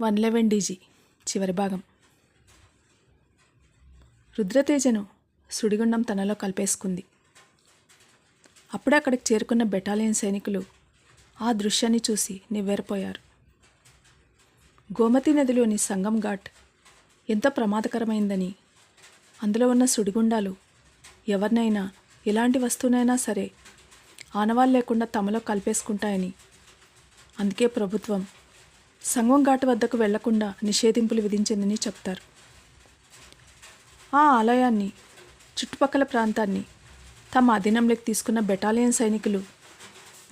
One eleven DG చివరి భాగం. రుద్రతేజను సుడిగుండం తనలో కలిపేసుకుంది. అప్పుడే అక్కడికి చేరుకున్న బెటాలియన్ సైనికులు ఆ దృశ్యాన్ని చూసి నివ్వెరపోయారు. గోమతి నదిలోని సంగం ఘాట్ ఎంత ప్రమాదకరమైందని అందులో ఉన్న సుడిగుండాలు ఎవరినైనా ఎలాంటి వస్తువునైనా సరే ఆనవాళ్ళు లేకుండా తమలో కలిపేసుకుంటాయని అందుకే ప్రభుత్వం సంఘం ఘాట్ వద్దకు వెళ్ళకుండా నిషేధింపులు విధించిందని చెప్తారు. ఆ ఆలయాన్ని చుట్టుపక్కల ప్రాంతాన్ని తమ అధీనంలోకి తీసుకున్న బెటాలియన్ సైనికులు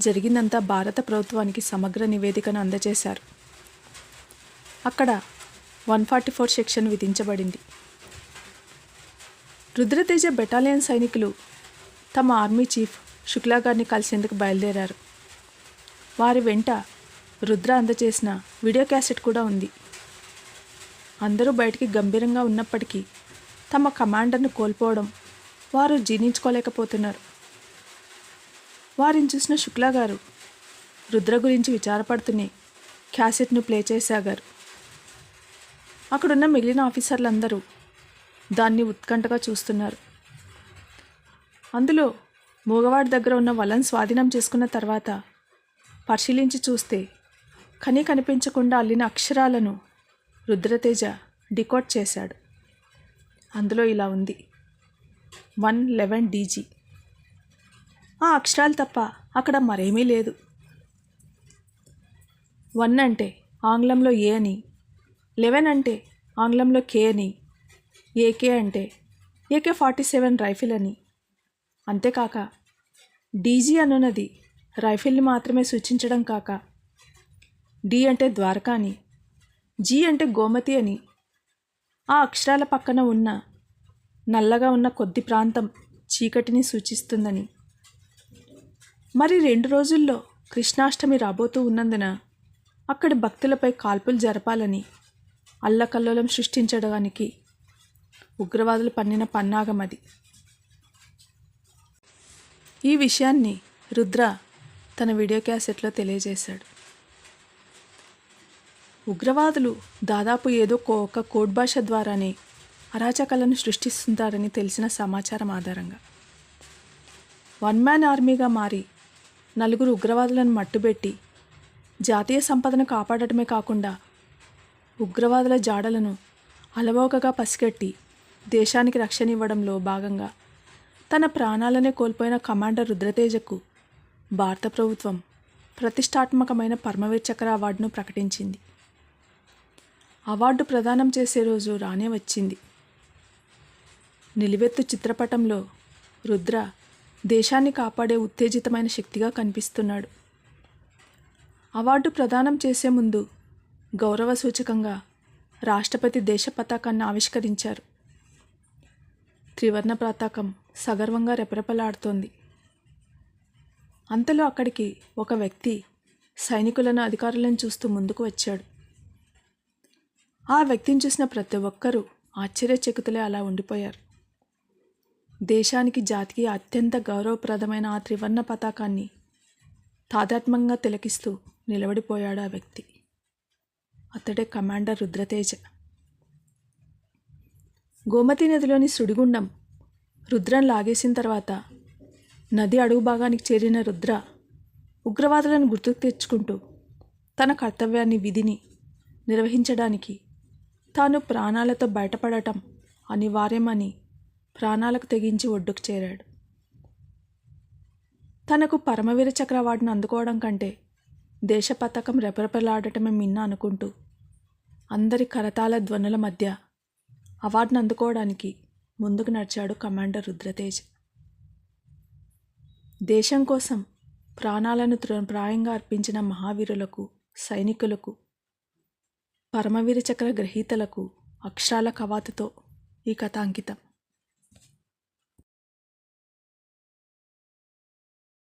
జరిగిందంతా భారత ప్రభుత్వానికి సమగ్ర నివేదికను అందజేశారు. అక్కడ వన్ ఫార్టీ ఫోర్ సెక్షన్ విధించబడింది. రుద్రతేజ బెటాలియన్ సైనికులు తమ ఆర్మీ చీఫ్ శుక్లా గారిని కలిసేందుకు బయలుదేరారు. వారి వెంట రుద్ర అందజేసిన వీడియో క్యాసెట్ కూడా ఉంది. అందరూ బయటికి గంభీరంగా ఉన్నప్పటికీ తమ కమాండర్ను కోల్పోవడం వారు జీర్ణించుకోలేకపోతున్నారు. వారిని చూసిన శుక్లా గారు రుద్ర గురించి విచారపడుతూనే క్యాసెట్ను ప్లే చేసాగారు అక్కడున్న మిగిలిన ఆఫీసర్లందరూ దాన్ని ఉత్కంఠగా చూస్తున్నారు. అందులో మూగవాడి దగ్గర ఉన్న వలను స్వాధీనం చేసుకున్న తర్వాత పరిశీలించి చూస్తే కనీ కనిపించకుండా అల్లిన అక్షరాలను రుద్రతేజ డికోడ్ చేశాడు. అందులో ఇలా ఉంది. One eleven DG. ఆ అక్షరాలు తప్ప అక్కడ మరేమీ లేదు. వన్ అంటే ఆంగ్లంలో ఏ అని లెవెన్ అంటే ఆంగ్లంలో కే అని ఏకే అంటే ఏకే ఫార్టీ సెవెన్ రైఫిల్ అని. అంతేకాక డీజీ అనున్నది రైఫిల్ని మాత్రమే సూచించడం కాక డి అంటే ద్వారకా అని జీ అంటే గోమతి అని. ఆ అక్షరాల పక్కన ఉన్న నల్లగా ఉన్న కొద్ది ప్రాంతం చీకటిని సూచిస్తుందని. మరి రెండు రోజుల్లో కృష్ణాష్టమి రాబోతూ ఉన్నందున అక్కడి భక్తులపై కాల్పులు జరపాలని అల్లకల్లోలం సృష్టించడానికి ఉగ్రవాదులు పన్నిన పన్నాగం అది. ఈ విషయాన్ని రుద్ర తన వీడియో క్యాసెట్లో తెలియజేశాడు. ఉగ్రవాదులు దాదాపు ఏదో కో- ఒక కోడ్ భాష ద్వారానే అరాచకాలను సృష్టిస్తుంటారని తెలిసిన సమాచారం ఆధారంగా. వన్ మ్యాన్ ఆర్మీగా మారి నలుగురు ఉగ్రవాదులను మట్టుబెట్టి జాతీయ సంపదను కాపాడటమే కాకుండా ఉగ్రవాదుల జాడలను అలవోకగా పసిగట్టి దేశానికి రక్షణ ఇవ్వడంలో భాగంగా తన ప్రాణాలనే కోల్పోయిన కమాండర్ రుద్రతేజకు భారత ప్రభుత్వం ప్రతిష్టాత్మకమైన పరమవీర్ చక్ర అవార్డును ప్రకటించింది. అవార్డు ప్రదానం చేసే రోజు రానే వచ్చింది. నిలువెత్తు చిత్రపటంలో రుద్ర దేశాన్ని కాపాడే ఉత్తేజితమైన శక్తిగా కనిపిస్తున్నాడు. అవార్డు ప్రదానం చేసే ముందు గౌరవ సూచకంగా రాష్ట్రపతి దేశ పతాకాన్ని ఆవిష్కరించారు. త్రివర్ణ పతాకం సగర్వంగా రెపరెపలాడుతోంది. అంతలో అక్కడికి ఒక వ్యక్తి సైనికులను అధికారులను చూస్తూ ముందుకు వచ్చాడు. ఆ వ్యక్తిని చూసిన ప్రతి ఒక్కరూ ఆశ్చర్యచకితులే అలా ఉండిపోయారు. దేశానికి జాతికి అత్యంత గౌరవప్రదమైన ఆ త్రివర్ణ పతాకాన్ని తాదాత్మ్యంగా తిలకిస్తూ నిలబడిపోయాడు ఆ వ్యక్తి. అతడే కమాండర్ రుద్రతేజ. గోమతి నదిలోని సుడిగుండం రుద్రం లాగేసిన తర్వాత నది అడుగు భాగానికి చేరిన రుద్ర ఉగ్రవాదులను గుర్తుకు తెచ్చుకుంటూ తన కర్తవ్యాన్ని విధిని నిర్వహించడానికి తాను ప్రాణాలతో బయటపడటం అనివార్యమని ప్రాణాలకు తెగించి ఒడ్డుకు చేరాడు. తనకు పరమవీర చక్ర అవార్డును అందుకోవడం కంటే దేశ పథకం రెపరెపలాడటమే మిన్న అనుకుంటూ అందరి కరతాల ధ్వనుల మధ్య అవార్డును అందుకోవడానికి ముందుకు నడిచాడు కమాండర్ రుద్రతేజ్. దేశం కోసం ప్రాణాలను ప్రాయంగా అర్పించిన మహావీరులకు సైనికులకు పరమవీర చక్ర గ్రహీతలకు అక్షరాల కవాతుతో ఈ కథ అంకితం.